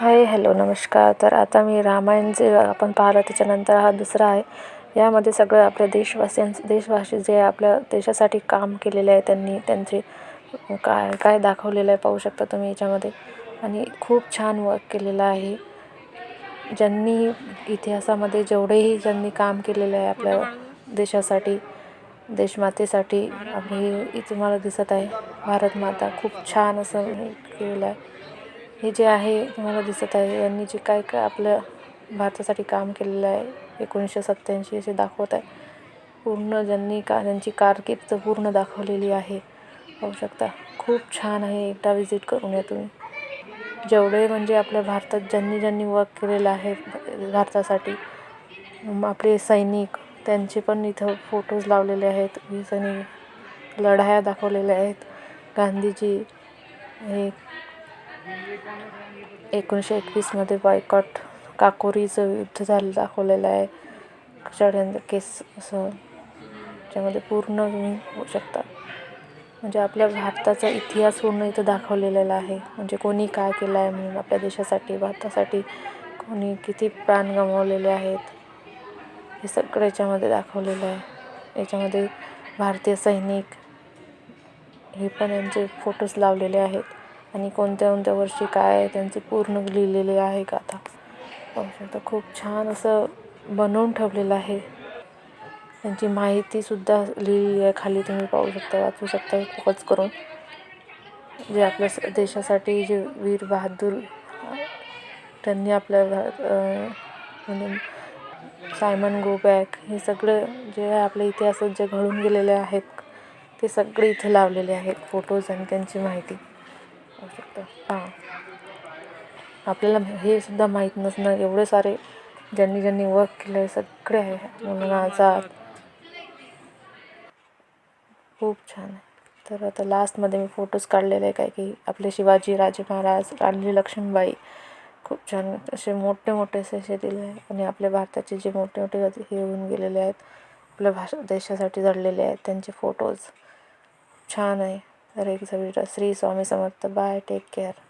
Hi hello नमस्कार. तर आता मी रामायण जे आपण पाहिलं त्याच्यानंतर हा दुसरा आहे. यामध्ये सगळं आपल्या देशवासियांचं देशवासी जे आपल्या देशासाठी काम केलेले आहे त्यांनी त्यांचे काय काय दाखवलेलं आहे पाहू शकता तुम्ही याच्यामध्ये. आणि खूप छान वर्क केलेलं आहे. ज्यांनी इतिहासामध्ये जेवढेही ज्यांनी काम केलेलं आहे आपल्या देशासाठी देशमातेसाठी आपली तुम्हाला दिसत आहे भारत माता खूप छान असं केलेलं आहे. हे जे आहे तुम्हाला दिसत आहे यांनी जे काय काय आपल्या भारतासाठी काम केलेलं आहे एकोणीसशे सत्त्याऐंशी असे दाखवत आहे. पूर्ण ज्यांनी का त्यांची कारकीर्द पूर्ण दाखवलेली आहे. पाहू शकता खूप छान आहे एकदा विजिट करून या तुम्ही. जेवढे म्हणजे आपल्या भारतात ज्यांनी ज्यांनी वर्क केलेलं आहे भारतासाठी आपले सैनिक त्यांचे पण इथं फोटोज लावलेले आहेत. सैनिक लढाया दाखवलेल्या आहेत. गांधीजी हे एकोणीसशे एकवीसमध्ये बॉयकॉट काकोरीचं युद्ध झालं दाखवलेलं आहे. षडयंत्र केस असं त्याच्यामध्ये पूर्ण तुम्ही होऊ शकता. म्हणजे आपल्या भारताचा इतिहास पूर्ण इथं दाखवलेला आहे. म्हणजे कोणी काय केलं आहे म्हणून आपल्या देशासाठी भारतासाठी कोणी किती प्राण गमावलेले आहेत हे सगळं याच्यामध्ये दाखवलेलं आहे. याच्यामध्ये भारतीय सैनिक हे पण यांचे फोटोज लावलेले आहेत. आणि कोणत्या कोणत्या वर्षी काय त्यांचे पूर्ण लिहिलेले आहे गाथा पाहू शकता खूप छान असं बनवून ठेवलेलं आहे. त्यांची माहितीसुद्धा लिहिली आहे खाली तुम्ही पाहू शकता वाचू शकता फोकस करून. जे आपल्या देशासाठी जे वीर बहादूर त्यांनी आपल्या म्हणजे सायमन गो बॅक हे सगळं जे आपल्या इतिहासात जे घडून गेलेले आहेत ते सगळे इथे लावलेले आहेत फोटोज आणि त्यांची माहिती. होऊ शकतं हां. आपल्याला हे सुद्धा माहीत नसणं एवढे सारे ज्यांनी ज्यांनी वर्क केलं आहे सगळे आहे म्हणून आझाद खूप छान आहे. तर आता लास्टमध्ये मी फोटोज काढलेले आहे काय की आपले शिवाजी राजे महाराज राणी लक्ष्मीबाई. खूप छान. असे मोठे मोठे असे असे दिले आहे. आणि आपल्या भारताचे जे मोठे मोठे हे होऊन गेलेले आहेत. आपल्या भाषा देशासाठी जडलेले आहेत त्यांचे फोटोज छान आहे. तर एक Shri Swami Samarth bye take care